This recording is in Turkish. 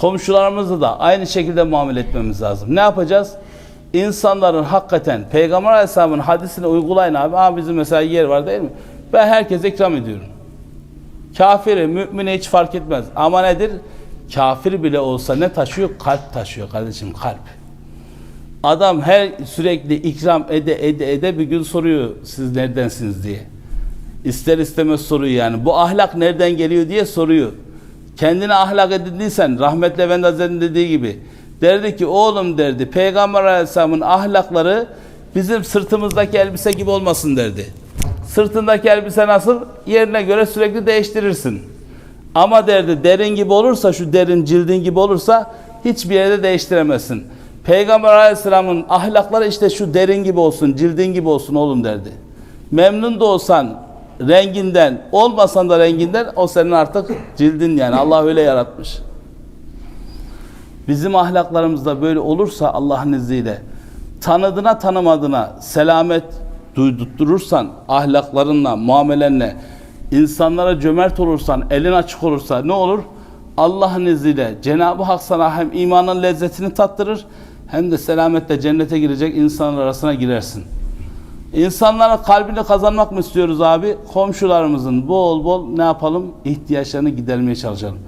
Komşularımızı da aynı şekilde muamele etmemiz lazım. Ne yapacağız? İnsanların hakikaten Peygamber Aleyhisselam'ın hadisini uygulayın abi. Aa bizim mesela yer var değil mi? Ben herkese ikram ediyorum. Kafiri, mümine hiç fark etmez. Ama nedir? Kafir bile olsa ne taşıyor? Kalp taşıyor kardeşim, kalp. Adam her sürekli ikram ede ede ede bir gün soruyor siz neredensiniz diye. İster istemez soruyor yani. Bu ahlak nereden geliyor diye soruyor. Kendine ahlak edindiysen rahmetli Efendi Hazretleri'nin dediği gibi derdi ki oğlum derdi Peygamber Aleyhisselam'ın ahlakları bizim sırtımızdaki elbise gibi olmasın derdi. Sırtındaki elbise nasıl? Yerine göre sürekli değiştirirsin. Ama derdi derin gibi olursa şu derin cildin gibi olursa hiçbir yerde değiştiremezsin. Peygamber Aleyhisselam'ın ahlakları işte şu derin gibi olsun, cildin gibi olsun oğlum derdi. Memnun da olsan renginden, olmasan da renginden o senin artık cildin yani. Allah öyle yaratmış. Bizim ahlaklarımızda böyle olursa Allah'ın izniyle tanıdığına tanımadığına selamet duydurursan ahlaklarınla, muamelenle insanlara cömert olursan, elin açık olursa ne olur? Allah'ın izniyle Cenab-ı Hak sana hem imanın lezzetini tattırır hem de selametle cennete girecek insanlar arasına girersin. İnsanların kalbini kazanmak mı istiyoruz abi? Komşularımızın bol bol ne yapalım? İhtiyaçlarını gidermeye çalışalım.